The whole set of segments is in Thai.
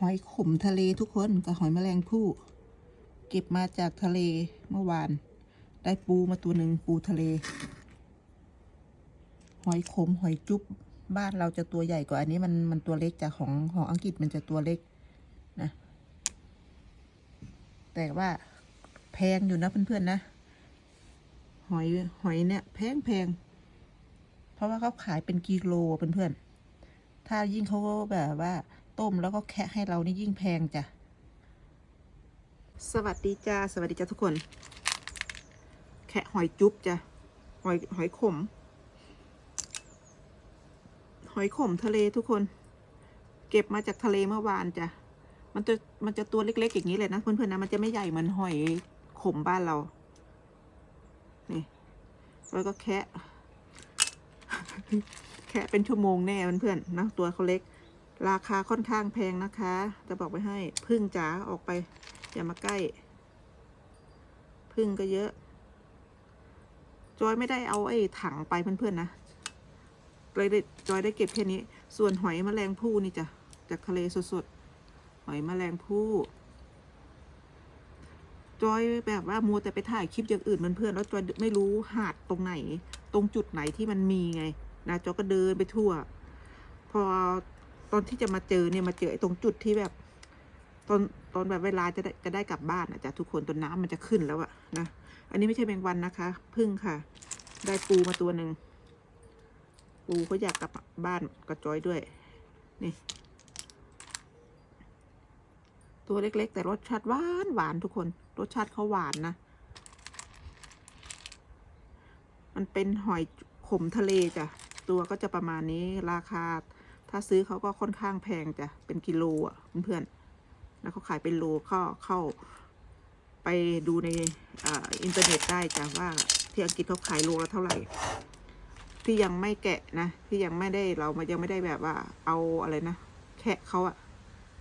หอยขมทะเลทุกคนกับหอยแมลงภู่เก็บมาจากทะเลเมื่อวาน ได้ปูมาตัวหนึ่งปูทะเล หอยขมหอยจุ๊บบ้านเราจะตัวใหญ่กว่าอันนี้มันมันตัวเล็กจากของของอังกฤษมันจะตัวเล็กนะแต่ว่าแพงอยู่นะเพื่อนๆนะหอยหอยเนี่ยแพงแพงเพราะว่าเขาขายเป็นกิโลเพื่อนๆถ้ายิ่งเขาแบบว่า ต้มแล้วก็แคะให้เรานี่ยิ่งแพงจ้ะ สวัสดีจ้า สวัสดีจ้าทุกคน แคะหอยจุ๊บจ้ะ หอยหอยขม หอยขมทะเลทุกคน เก็บมาจากทะเลเมื่อวานจ้ะ มันจะมันจะตัวเล็กๆอย่างนี้เลยนะเพื่อนๆนะมันจะไม่ใหญ่เหมือนหอยขมบ้านเรา นี่แล้วก็แคะ แคะเป็นชั่วโมงแน่เพื่อนๆนะตัวเขาเล็ก ราคาค่อนข้างแพงนะคะ จะบอกไปให้พึ่งจ๋าออกไป อย่ามาใกล้ พึ่งก็เยอะ จอยไม่ได้เอาไอ้ถังไปเพื่อนๆนะเลยได้จอยได้เก็บแค่นี้ ส่วนหอยแมลงภู่นี่จ้ะจากทะเลสดๆ หอยแมลงภู่จอยแบบว่ามัวแต่ไปถ่ายคลิปอย่างอื่นเพื่อนๆแล้วจอยไม่รู้หาดตรงไหน ตรงจุดไหนที่มันมีไงนะจอยก็เดินไปทั่ว พอ ตอนที่จะมาเจอเนี่ยมาเจอไอ้ตรงจุดที่แบบ ตอนตอนแบบเวลาจะได้จะได้กลับบ้านอะจ้ะทุกคนตอนน้ำมันจะขึ้นแล้วอะนะอันนี้ไม่ใช่แมงวันนะคะพึ่งค่ะ ได้ปูมาตัวหนึ่งปูเขาอยากกลับบ้านกระจอยด้วย นี่ ตัวเล็ก ๆ แต่รสชาติหวานหวานทุกคน รสชาติเขาหวานนะ มันเป็นหอยขมทะเลจ้ะตัวก็จะประมาณนี้ราคา ถ้าซื้อเขาก็ค่อนข้างแพงจ้ะ เป็นกิโลอะเพื่อนๆ แล้วเขาขายเป็นโลก็เข้าไปดูในอ,อินเทอร์เน็ตได้จ้ะว่าที่อังกฤษเขาขายโลละเท่าไหร่ ที่ยังไม่แกะนะ ที่ยังไม่ได้เรามายังไม่ได้แบบว่า เอาอะไรนะแคะเขาอะ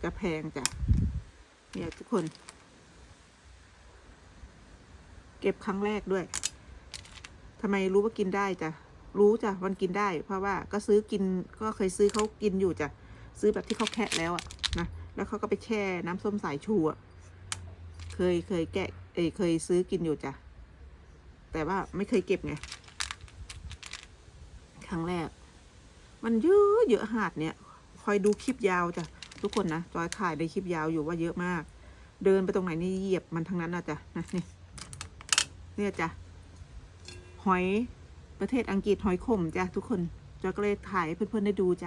จะแพงจ้ะเนี่ยทุกคน เก็บครั้งแรกด้วยทำไมรู้ว่ากินได้จ้ะ รู้จ้ะมันกินได้ เพราะว่าก็ซื้อกินก็เคยซื้อเขากินอยู่จ้ะซื้อแบบที่เขาแคะแล้วอะนะแล้วเขาก็ไปแช่น้ำส้มสายชูอะเคยเคยแกะเอยเคยซื้อกินอยู่จ้ะแต่ว่าไม่เคยเก็บไงครั้งแรก มันเยอะเยอะหาดเนี่ย คอยดูคลิปยาวจ้ะทุกคนนะจอยถ่ายในคลิปยาวอยู่ว่าเยอะมาก เดินไปตรงไหนนี่เหยียบมันทั้งนั้นนะจ้ะนะนี่เนี่ยจ้ะหอย ประเทศอังกฤษหอยขมจ้ะทุกคนจอยก็เลยถ่ายเพื่อนๆได้ดูจ้ะ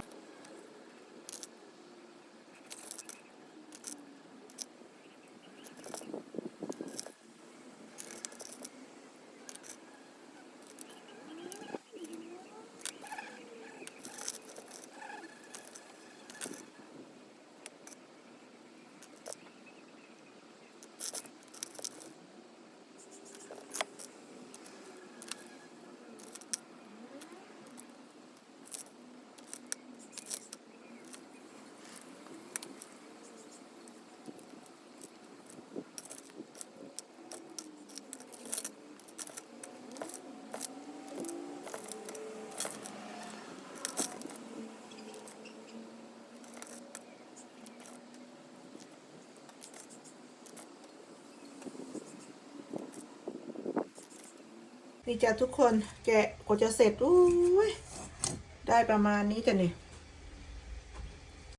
นี่จ้ะทุกคนแกะกว่าจะเสร็จอุ้ยได้ประมาณนี้จ้ะนี่